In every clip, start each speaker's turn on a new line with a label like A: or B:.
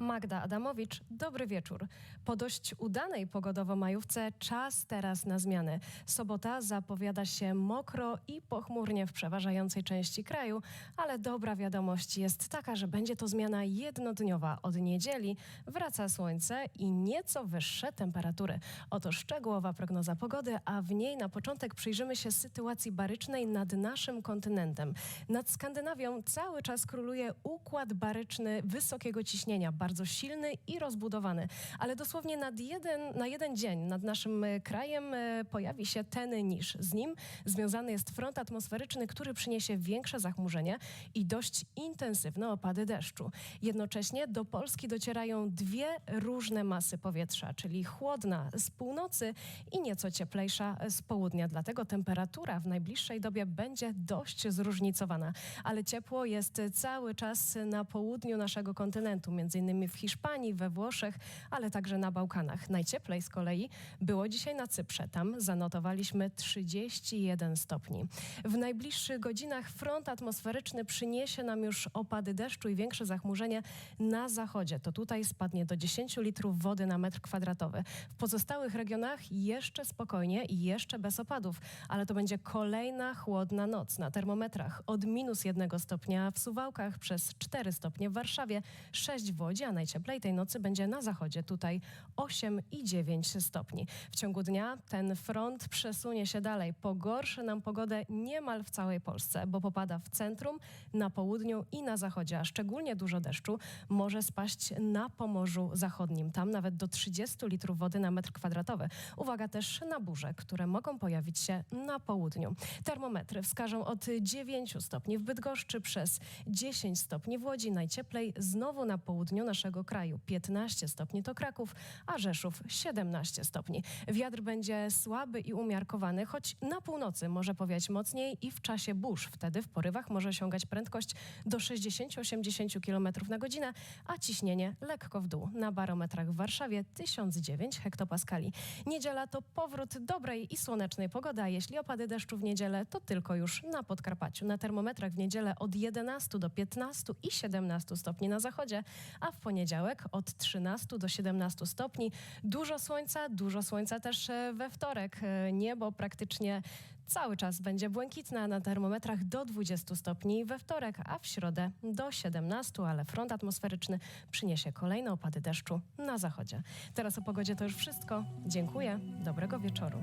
A: Magda Adamowicz, dobry wieczór. Po dość udanej pogodowo majówce czas teraz na zmiany. Sobota zapowiada się mokro i pochmurnie w przeważającej części kraju, ale dobra wiadomość jest taka, że będzie to zmiana jednodniowa. Od niedzieli wraca słońce i nieco wyższe temperatury. Oto szczegółowa prognoza pogody, a w niej na początek przyjrzymy się sytuacji barycznej nad naszym kontynentem. Nad Skandynawią cały czas króluje układ baryczny wysokiego ciśnienia, bardzo silny i rozbudowany. Ale dosłownie nad jeden, na jeden dzień nad naszym e, krajem e, pojawi się ten niż. Z nim związany jest front atmosferyczny, który przyniesie większe zachmurzenie i dość intensywne opady deszczu. Jednocześnie do Polski docierają dwie różne masy powietrza, czyli chłodna z północy i nieco cieplejsza z południa. Dlatego temperatura w najbliższej dobie będzie dość zróżnicowana. Ale ciepło jest cały czas na południu naszego kontynentu, między innymi w Hiszpanii, we Włoszech, ale także na Bałkanach. Najcieplej z kolei było dzisiaj na Cyprze. Tam zanotowaliśmy 31 stopni. W najbliższych godzinach front atmosferyczny przyniesie nam już opady deszczu i większe zachmurzenie na zachodzie. To tutaj spadnie do 10 litrów wody na metr kwadratowy. W pozostałych regionach jeszcze spokojnie i jeszcze bez opadów, ale to będzie kolejna chłodna noc na termometrach od minus jednego stopnia w Suwałkach przez 4 stopnie w Warszawie, 6 w Łodzi, a najcieplej tej nocy będzie na zachodzie, tutaj 8 i 9 stopni. W ciągu dnia ten front przesunie się dalej, pogorszy nam pogodę niemal w całej Polsce, bo popada w centrum, na południu i na zachodzie, a szczególnie dużo deszczu może spaść na Pomorzu Zachodnim. Tam nawet do 30 litrów wody na metr kwadratowy. Uwaga też na burze, które mogą pojawić się na południu. Termometry wskażą od 9 stopni w Bydgoszczy przez 10 stopni w Łodzi, najcieplej znowu na południu naszego kraju. 15 stopni to Kraków, a Rzeszów 17 stopni. Wiatr będzie słaby i umiarkowany, choć na północy może powiać mocniej i w czasie burz. Wtedy w porywach może osiągać prędkość do 60-80 km na godzinę, a ciśnienie lekko w dół. Na barometrach w Warszawie 1009 hektopaskali. Niedziela to powrót dobrej i słonecznej pogody, a jeśli opady deszczu w niedzielę, to tylko już na Podkarpaciu. Na termometrach w niedzielę od 11 do 15 i 17 stopni na zachodzie, a w poniedziałek od 13 do 17 stopni. Dużo słońca, dużo słońca też e, we wtorek. E, Niebo praktycznie cały czas będzie błękitne, na termometrach do 20 stopni we wtorek, a w środę do 17, ale front atmosferyczny przyniesie kolejne opady deszczu na zachodzie. Teraz o pogodzie to już wszystko. Dziękuję. Dobrego wieczoru.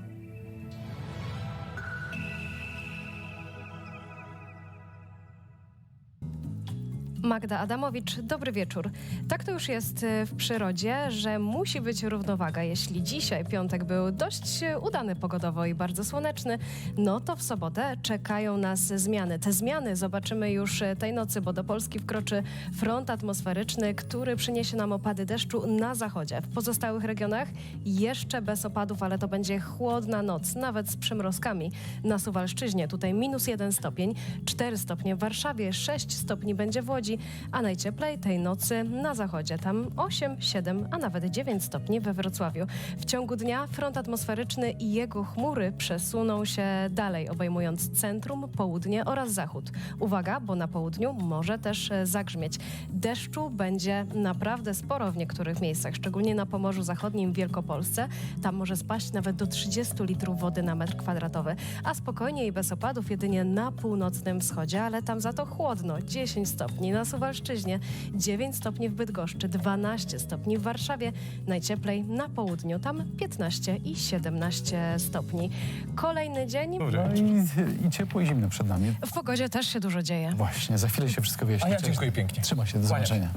A: Magda Adamowicz, dobry wieczór. Tak to już jest e, w przyrodzie, że musi być równowaga. Jeśli dzisiaj piątek był dość e, udany pogodowo i bardzo słoneczny, no to w sobotę czekają nas zmiany. Te zmiany zobaczymy już e, tej nocy, bo do Polski wkroczy front atmosferyczny, który przyniesie nam opady deszczu na zachodzie. W pozostałych regionach jeszcze bez opadów, ale to będzie chłodna noc, nawet z przymrozkami. Na Suwalszczyźnie tutaj minus jeden stopień, 4 stopnie w Warszawie, 6 stopni będzie w Łodzi, a najcieplej tej nocy na zachodzie. Tam 8, 7, a nawet 9 stopni we Wrocławiu. W ciągu dnia front atmosferyczny i jego chmury przesuną się dalej, obejmując centrum, południe oraz zachód. Uwaga, bo na południu może też e, zagrzmieć. Deszczu będzie naprawdę sporo w niektórych miejscach, szczególnie na Pomorzu Zachodnim Wielkopolsce. Tam może spaść nawet do 30 litrów wody na metr kwadratowy, a spokojnie i bez opadów jedynie na północnym wschodzie, ale tam za to chłodno, 10 stopni na Suwalszczyźnie, 9 stopni w Bydgoszczy, 12 stopni w Warszawie, najcieplej na południu, tam 15 i 17 stopni. Kolejny dzień.
B: No i, i ciepło i zimno przed nami.
A: W pogodzie też się dużo dzieje.
B: Właśnie, za chwilę się wszystko wyjaśni.
C: A ja
B: Cześć.
C: dziękuję pięknie.
B: Trzymaj się, do
C: Kłaniam.
B: zobaczenia.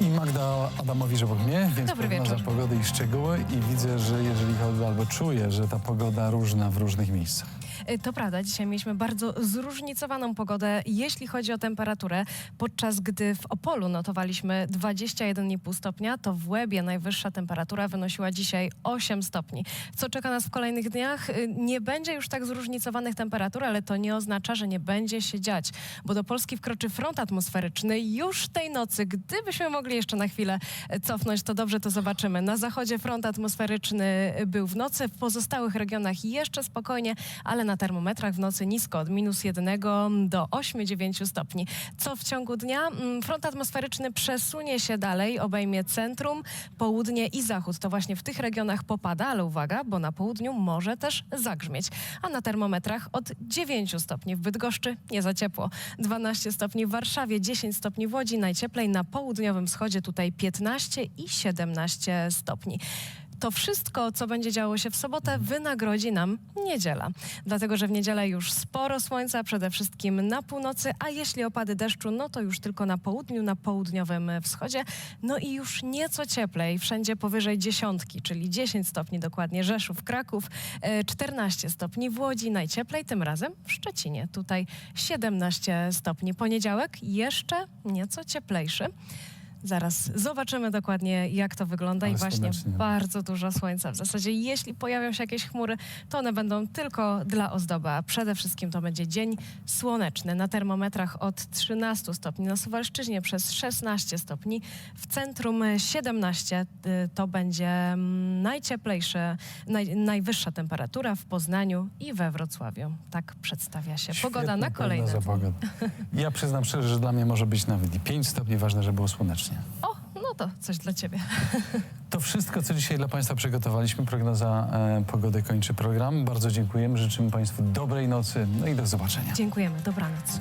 B: I Magda Adamowicz obok mnie, więc
A: Dobry
B: prognoza
A: wieczór.
B: pogody i szczegóły i widzę, że jeżeli chodzi, albo czuję, że ta pogoda różna w różnych miejscach.
A: Y, To prawda, dzisiaj mieliśmy bardzo zróżnicowaną pogodę, jeśli chodzi o temperaturę. Podczas gdy w Opolu notowaliśmy 21,5 stopnia, to w Łebie najwyższa temperatura wynosiła dzisiaj 8 stopni. Co czeka nas w kolejnych dniach? Y, Nie będzie już tak zróżnicowanych temperatur, ale to nie oznacza, że nie będzie się dziać, bo do Polski wkroczy front atmosferyczny już tej nocy. Gdybyśmy mogli jeszcze na chwilę e, cofnąć, to dobrze to zobaczymy. Na zachodzie front atmosferyczny był w nocy, w pozostałych regionach jeszcze spokojnie, ale na termometrach w nocy nisko od minus 1 do 8-9 stopni. Co w ciągu dnia? Mm, Front atmosferyczny przesunie się dalej, obejmie centrum, południe i zachód. To właśnie w tych regionach popada, ale uwaga, bo na południu może też zagrzmieć. A na termometrach od 9 stopni w Bydgoszczy nie za ciepło. 12 stopni w Warszawie, 10 stopni w Łodzi, najcieplej na południowym wschodzie tutaj 15 i 17 stopni. To wszystko, co będzie działo się w sobotę, wynagrodzi nam niedziela. Dlatego, że w niedzielę już sporo słońca, przede wszystkim na północy, a jeśli opady deszczu, no to już tylko na południu, na południowym wschodzie. No i już nieco cieplej, wszędzie powyżej dziesiątki, czyli 10 stopni dokładnie Rzeszów, Kraków, e, 14 stopni w Łodzi, najcieplej tym razem w Szczecinie. Tutaj 17 stopni. Poniedziałek jeszcze nieco cieplejszy. Zaraz zobaczymy dokładnie, jak to wygląda
B: Ale
A: i właśnie
B: słonecznie.
A: bardzo dużo słońca. W zasadzie jeśli pojawią się jakieś chmury, to one będą tylko dla ozdoby, a przede wszystkim to będzie dzień słoneczny. Na termometrach od 13 stopni, na Suwalszczyźnie przez 16 stopni, w centrum 17 y, to będzie mm, najcieplejsze, naj, najwyższa temperatura w Poznaniu i we Wrocławiu. Tak przedstawia się pogoda
B: Świetna
A: na kolejne
B: pogody. Ja przyznam szczerze, że dla mnie może być nawet i 5 stopni, ważne, żeby było
A: O, no to coś dla ciebie.
B: To wszystko, co dzisiaj dla Państwa przygotowaliśmy. Prognoza e, pogody kończy program. Bardzo dziękujemy, życzymy Państwu dobrej nocy, no i do zobaczenia.
A: Dziękujemy, dobranoc.